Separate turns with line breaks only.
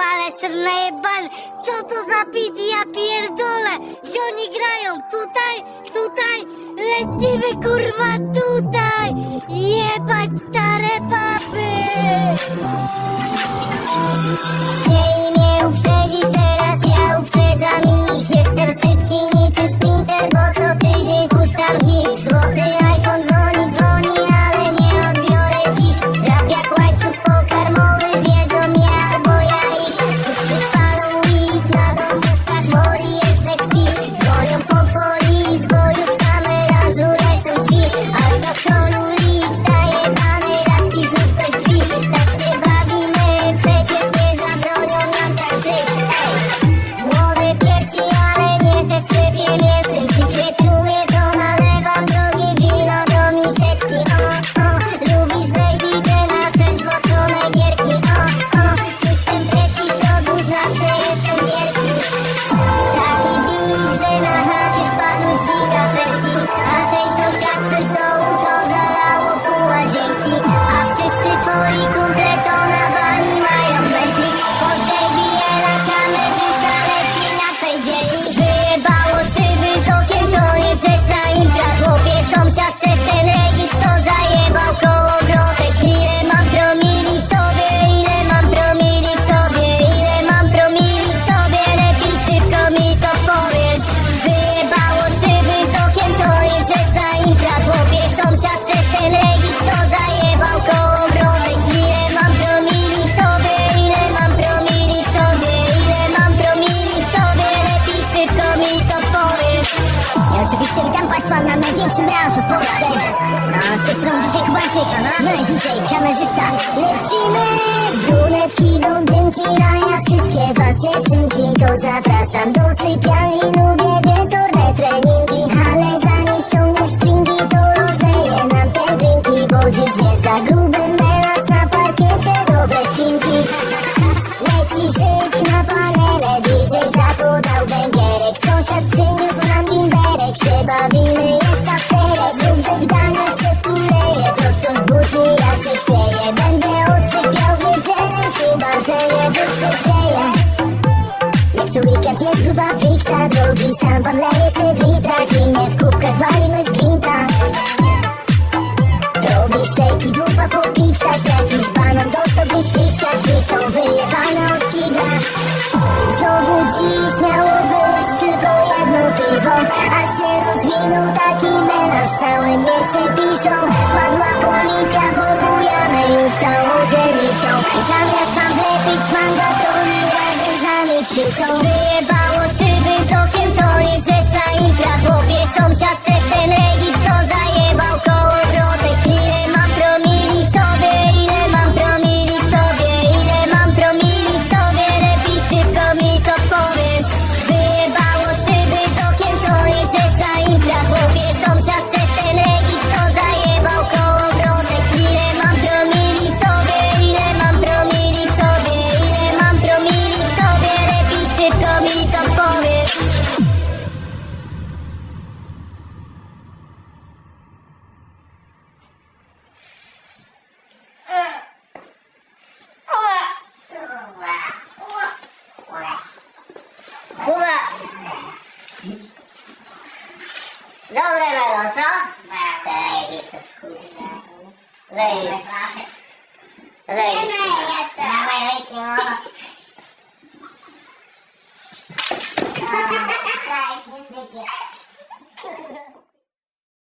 Ale jestem najebany. Co to za beat? Ja pierdolę. Gdzie oni grają? Tutaj? Tutaj? Lecimy, kurwa, tutaj. Jebać stare
baby. Oczywiście witam Państwa na największym rażu Polskę A z tej strony DJ Kubaczyk, no. no. I DJ Kamerzysta Lecimy! Brunetki, blondynki, no a ja wszystkie was dziewczynki To zapraszam do sypialni, lubię wieczorne treningi. Ale zanim ściągniesz stringi, to rozeję nam te drinki Bo dziś wjeżdża gruby melarz na parkiecie, dobre świnki Leci szyk na panele, DJ zapodał węgierek, sąsiad Podleję się witra Ginie w kubkach walimy z gwinta Robię szejki, dupa po pizzach Jakiś banan dostał gdzieś liścia Drzwi są wyjebane od kibla? Znowu dziś miało być tylko jedno piwo A się rozwinął tak Reis. Reis. Reis. Reis. Reis. Reis. Reis. Reis.